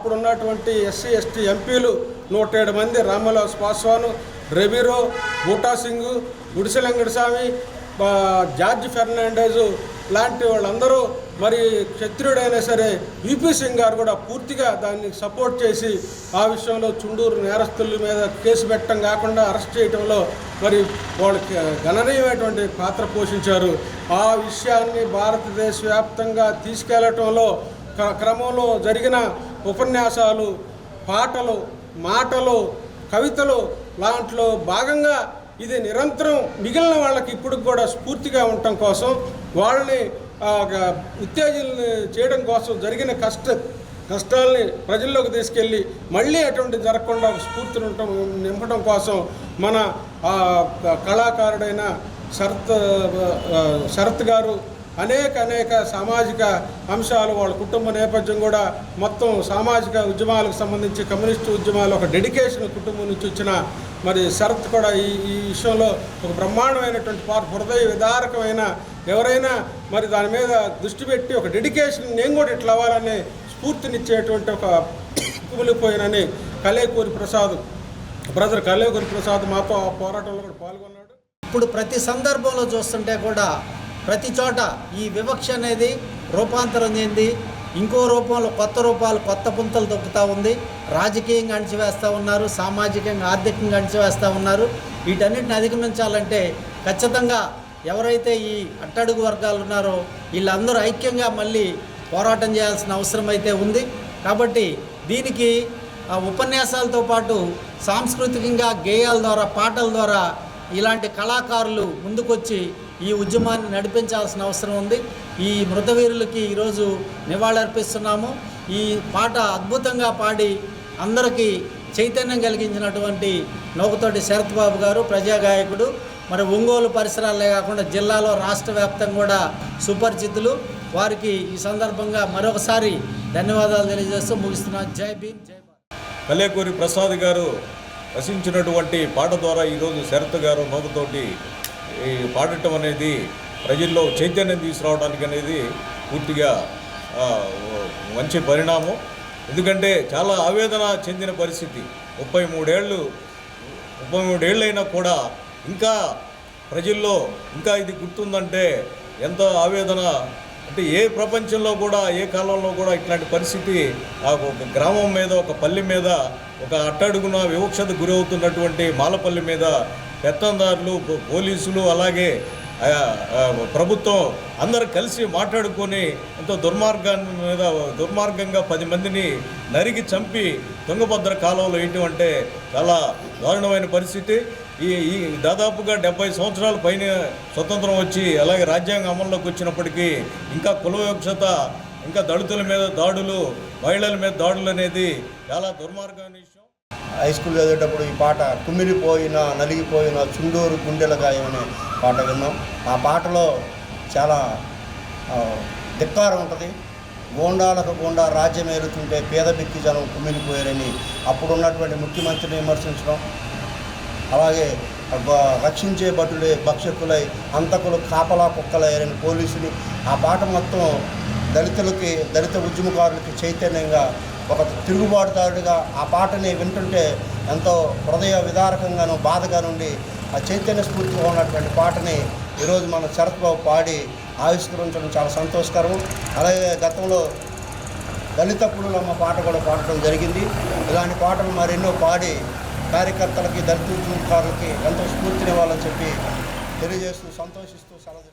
SC ST ఎంపీలు నూట ఏడు మంది రామలాస్ పాస్వాను రెబీరో బూటా సింగ్ గుడిసె వెంకటస్వామి జార్జ్ ఫెర్నాండెజ్ లాంటి వాళ్ళందరూ మరి క్షత్రియుడైనా సరే యూపీ సింగ్ గారు కూడా పూర్తిగా దాన్ని సపోర్ట్ చేసి ఆ విషయంలో చుండూరు నేరస్తుల మీద కేసు పెట్టడం కాకుండా అరెస్ట్ చేయడంలో మరి వాళ్ళకి గణనీయమైనటువంటి పాత్ర పోషించారు. ఆ విషయాన్ని భారతదేశ వ్యాప్తంగా తీసుకెళ్ళటంలో క్రమంలో జరిగిన ఉపన్యాసాలు పాటలు మాటలు కవితలు లాంట్లో భాగంగా ఇది నిరంతరం మిగిలిన వాళ్ళకి ఇప్పుడు కూడా స్ఫూర్తిగా ఉండటం కోసం వాళ్ళని ఆ, చేయడం కోసం జరిగిన కష్ట కష్టాలని ప్రజల్లోకి తీసుకెళ్ళి మళ్ళీ అటువంటి జరగకుండా స్ఫూర్తిని ఉండటం నింపడం కోసం మన కళాకారుడైన శరత్ శరత్ గారు అనేక అనేక సామాజిక అంశాలు వాళ్ళ కుటుంబ నేపథ్యం కూడా మొత్తం సామాజిక ఉద్యమాలకు సంబంధించి కమ్యూనిస్టు ఉద్యమాలు ఒక డెడికేషన్ కుటుంబం నుంచి వచ్చిన మరి శరత్ కూడా ఈ ఈ విషయంలో ఒక బ్రహ్మాండమైనటువంటి పార్ హృదయ విదారకమైన ఎవరైనా మరి దాని మీద దృష్టి పెట్టి ఒక డెడికేషన్ నేను కూడా ఇట్లా అవ్వాలనే స్ఫూర్తినిచ్చేటువంటి ఒక కుమిలిపోయినని కలేకూరి ప్రసాద్ బ్రదర్ కలేకూరి ప్రసాద్ మాతో ఆ పోరాటంలో కూడా పాల్గొన్నాడు. ఇప్పుడు ప్రతి సందర్భంలో చూస్తుంటే కూడా ప్రతి చోట ఈ వివక్ష అనేది రూపాంతరం చెంది ఇంకో రూపంలో కొత్త రూపాలు కొత్త పుంతలు తొక్కుతూ ఉంది. రాజకీయంగా అణిచివేస్తూ ఉన్నారు సామాజికంగా ఆర్థికంగా అణిచివేస్తూ ఉన్నారు. వీటన్నిటిని అధిగమించాలంటే ఖచ్చితంగా ఎవరైతే ఈ అట్టడుగు వర్గాలు ఉన్నారో వీళ్ళందరూ ఐక్యంగా మళ్ళీ పోరాటం చేయాల్సిన అవసరం అయితే ఉంది. కాబట్టి దీనికి ఆ ఉపన్యాసాలతో పాటు సాంస్కృతికంగా గేయాల ద్వారా పాటల ద్వారా ఇలాంటి కళాకారులు ముందుకొచ్చి ఈ ఉద్యమాన్ని నడిపించాల్సిన అవసరం ఉంది. ఈ మృతవీరులకి ఈరోజు నివాళులర్పిస్తున్నాము. ఈ పాట అద్భుతంగా పాడి అందరికీ చైతన్యం కలిగించినటువంటి నౌకతోటి శరత్ బాబు గారు ప్రజాగాయకుడు. మరి ఒంగోలు పరిసరాలే కాకుండా జిల్లాలో రాష్ట్ర వ్యాప్తంగా కూడా సుపరిచితులు. వారికి ఈ సందర్భంగా మరొకసారి ధన్యవాదాలు తెలియజేస్తూ ముగిస్తున్నాను. జై భీమ్ జై కలేకూరి ప్రసాద్ గారు రచించినటువంటి పాట ద్వారా ఈరోజు శరత్ గారు నోకతోటి పాడటం అనేది ప్రజల్లో చైతన్యం తీసుకురావడానికి అనేది పూర్తిగా మంచి పరిణామం. ఎందుకంటే చాలా ఆవేదన చెందిన పరిస్థితి. ముప్పై మూడేళ్ళు ముప్పై మూడేళ్ళైనా కూడా ఇంకా ప్రజల్లో ఇంకా ఇది గుర్తుందంటే ఎంత ఆవేదన. అంటే ఏ ప్రపంచంలో కూడా ఏ కాలంలో కూడా ఇట్లాంటి పరిస్థితి ఒక గ్రామం మీద ఒక పల్లె మీద ఒక అట్టడుగున వివక్షత గురవుతున్నటువంటి మాలపల్లి మీద పెత్తందారులు పోలీసులు అలాగే ప్రభుత్వం అందరు కలిసి మాట్లాడుకొని ఎంతో దుర్మార్గాన్ని మీద దుర్మార్గంగా పది మందిని నరికి చంపి తుంగభద్ర కాలంలో ఏంటంటే అంటే చాలా దారుణమైన పరిస్థితి. ఈ ఈ దాదాపుగా డెబ్బై సంవత్సరాల పైన స్వతంత్రం వచ్చి అలాగే రాజ్యాంగం అమల్లోకి వచ్చినప్పటికీ ఇంకా కులవక్షత ఇంకా దళితుల మీద దాడులు మహిళల మీద దాడులు అనేది చాలా దుర్మార్గమైన విషయం. హై స్కూల్ చదివేటప్పుడు ఈ పాట కుమిలిపోయిన నలిగిపోయిన చుండూరు గుండెల గాయం అనే పాట విన్నాం. ఆ పాటలో చాలా ధిక్కారం ఉంటుంది. గోండాలకు గోండా రాజ్యం ఏలుతుంటే పేద బిక్కి జనం కుమిలిపోయారని అప్పుడున్నటువంటి ముఖ్యమంత్రిని విమర్శించడం. అలాగే రక్షించే భటులే భక్షకులై అంతకులు కాపలా కుక్కలయ్యారని పోలీసుని ఆ పాట మొత్తం దళితులకి దళిత ఉద్యమకారులకి చైతన్యంగా ఒక తిరుగుబాటుదారుడిగా ఆ పాటని వింటుంటే ఎంతో హృదయ విదారకంగాను బాధగా నుండి ఆ చైతన్య స్ఫూర్తిగా ఉన్నటువంటి పాటని ఈరోజు మన శరత్ బాబు పాడి ఆవిష్కరించడం చాలా సంతోషకరం. అలాగే గతంలో దళిత పులులమ్మ పాట కూడా పాడటం జరిగింది. ఇలాంటి పాటలు మరెన్నో పాడి కార్యకర్తలకి దళితులకి ఎంతో స్ఫూర్తినివ్వాలని చెప్పి తెలియజేస్తూ సంతోషిస్తూ సెలవు